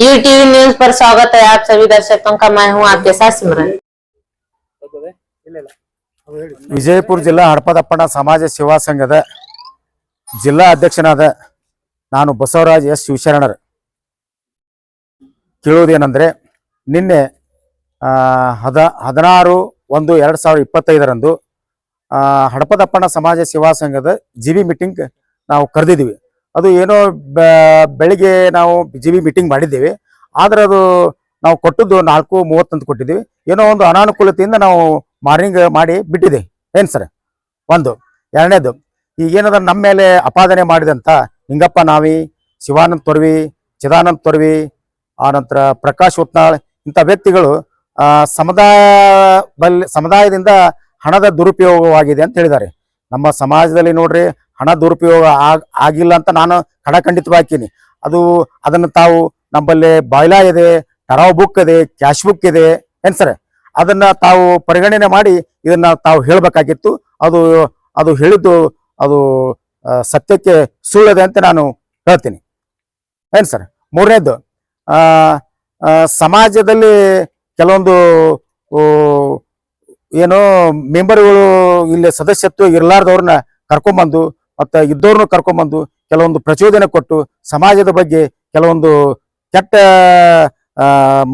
जी TV news पर स्वागत है आप सभी दर्शकों का मैं हूं आपके साथ सिमरन ವಿಜಯಪುರ ಜಿಲ್ಲಾ ಹಡಪದಪ್ಪಣ ಸಮಾಜ ಸೇವಾ ಸಂಘದ ಜಿಲ್ಲಾ ಅಧ್ಯಕ್ಷನಾದ ನಾನು ಬಸವರಾಜ್ ಎಸ್ ಶಿವಶರಣರ್ ಕೇಳುವುದೇನೆಂದರೆ ನಿನ್ನೆ ಆ, ಹದ ಹದಿನಾರು ಒಂದು ಎರಡು ಸಾವಿರದ ಇಪ್ಪತ್ತೈದರಂದು ಆ, ಹಡಪದಪ್ಪಣ ಸಮಾಜ ಸೇವಾ ಸಂಘದ ಜಿ ಬಿ ಮೀಟಿಂಗ್ ನಾವು ಕರೆದಿದ್ದೀವಿ ಅದು ಏನೋ ಬೆಳಿಗ್ಗೆ ನಾವು ಜಿ ಮೀಟಿಂಗ್ ಮಾಡಿದ್ದೇವೆ. ಆದ್ರೆ ಅದು ನಾವು ಕೊಟ್ಟದ್ದು ನಾಲ್ಕು ಮೂವತ್ತಂತ ಕೊಟ್ಟಿದ್ದೀವಿ. ಏನೋ ಒಂದು ಅನಾನುಕೂಲತೆಯಿಂದ ನಾವು ಮಾರ್ನಿಂಗ್ ಮಾಡಿ ಬಿಟ್ಟಿದೆ. ಏನು ಸರ್? ಒಂದು. ಎರಡನೇದು ಈಗೇನದ ನಮ್ಮ ಮೇಲೆ ಅಪಾದನೆ ಮಾಡಿದಂತ ನಿಂಗಪ್ಪ ನಾವಿ, ಶಿವಾನಂದ್ ತೊರ್ವಿ, ಚಿದಾನಂದ್ ತೊರ್ವಿ ಆನಂತರ ಪ್ರಕಾಶ್ ಉತ್ನಾಳ್ ಇಂಥ ವ್ಯಕ್ತಿಗಳು ಸಮುದಾಯ ಸಮುದಾಯದಿಂದ ಹಣದ ದುರುಪಯೋಗವಾಗಿದೆ ಅಂತ ಹೇಳಿದ್ದಾರೆ. ನಮ್ಮ ಸಮಾಜದಲ್ಲಿ ನೋಡ್ರಿ ಹಣ ದುರುಪಯೋಗ ಆಗ್ ಆಗಿಲ್ಲ ಅಂತ ನಾನು ಖಡಖಂಡಿತವಾಗ್ತೀನಿ ಅದು ಅದನ್ನು ತಾವು ನಮ್ಮಲ್ಲಿ ಬಾಯ್ಲಾ ಇದೆ ಟರಾವ್ ಬುಕ್ ಇದೆ ಕ್ಯಾಶ್ ಬುಕ್ ಇದೆ ಏನ್ ಸರ್? ಅದನ್ನ ತಾವು ಪರಿಗಣನೆ ಮಾಡಿ ಇದನ್ನ ತಾವು ಹೇಳಬೇಕಾಗಿತ್ತು. ಅದು ಅದು ಹೇಳಿದ್ದು ಅದು ಸತ್ಯಕ್ಕೆ ಸುಳ್ಳದೆ ಅಂತ ನಾನು ಹೇಳ್ತೀನಿ. ಏನ್ ಸರ್? ಆ, ಸಮಾಜದಲ್ಲಿ ಕೆಲವೊಂದು ಏನೋ ಮೆಂಬರ್ಗಳು ಇಲ್ಲಿ ಸದಸ್ಯತ್ವ ಇರಲಾರ್ದವ್ರನ್ನ ಕರ್ಕೊಂಬಂದು ಮತ್ತೆ ಇದ್ದವ್ರನ್ನ ಕರ್ಕೊಂಬಂದು ಕೆಲವೊಂದು ಪ್ರಚೋದನೆ ಕೊಟ್ಟು ಸಮಾಜದ ಬಗ್ಗೆ ಕೆಲವೊಂದು ಕೆಟ್ಟ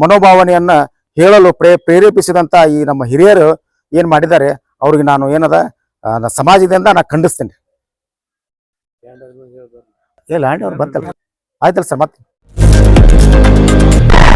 ಮನೋಭಾವನೆಯನ್ನ ಹೇಳಲು ಪ್ರೇ ಪ್ರೇರೇಪಿಸಿದಂತ ಈ ನಮ್ಮ ಹಿರಿಯರು ಏನ್ ಮಾಡಿದ್ದಾರೆ ಅವ್ರಿಗೆ ನಾನು ಏನದ ಸಮಾಜದಿಂದ ನಾ ಖಂಡಿಸ್ತೇನೆ. ಏ ಲ್ಯಾಂಡ್ ಅವ್ರು ಬಂತಲ್ಲ. ಆಯ್ತಲ್ಲ ಸರ್ ಮತ್ತೆ.